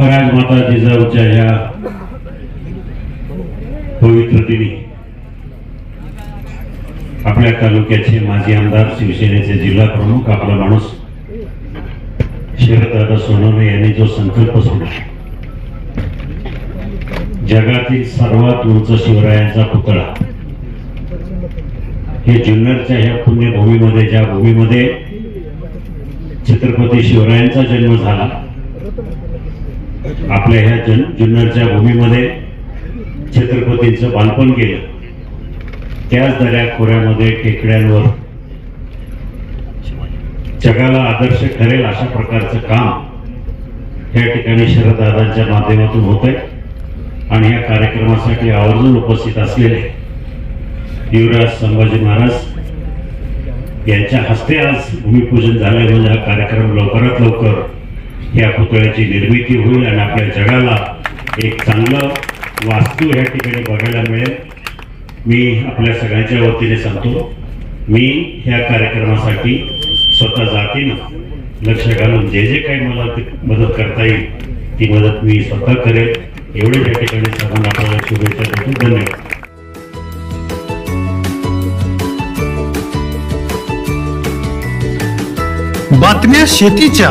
राजमाता जिजाऊच्या ह्या पवित्र दिनी. आपल्या तालुक्याचे माजी आमदार शिवसेनेचे जिल्हा प्रमुख आपला माणूस शरददादा सोनवणे यांनी जो संकल्प सोडला. जगातील सर्वात उंच शिवरायांचा पुतळा. हे जुन्नरच्या ह्या पुण्यभूमीमध्ये ज्या भूमीमध्ये छत्रपती शिवरायांचा जन्म झाला आपल्या ह्या जन जुन्नरच्या भूमीमध्ये छत्रपतींचं बालपण केलं त्याच दऱ्या खोऱ्यामध्ये टेकड्यांवर. जगाला आदर्श ठरेल अशा प्रकारचं काम या ठिकाणी शरददादांच्या माध्यमातून होत आहे आणि या कार्यक्रमासाठी आवर्जून उपस्थित असलेले युवराज संभाजी महाराज यांच्या हस्ते आज भूमिपूजन झालंय. म्हणजे हा कार्यक्रम लवकरात लवकर या पुतळ्याची निर्मिती होईल आणि आपल्या जगाला एक चांगलं वास्तू या ठिकाणी बघायला मिळेल. मी आपल्या सगळ्यांच्या वतीने सांगतो मी ह्या कार्यक्रमासाठी स्वतः जातीनं लक्ष घालून जे जे काही मला मदत करता येईल ती मदत मी स्वतः करेल. एवढे या ठिकाणी सांगून आपल्याला शुभेच्छा देतो. धन्यवाद. बातम्या शेतीच्या.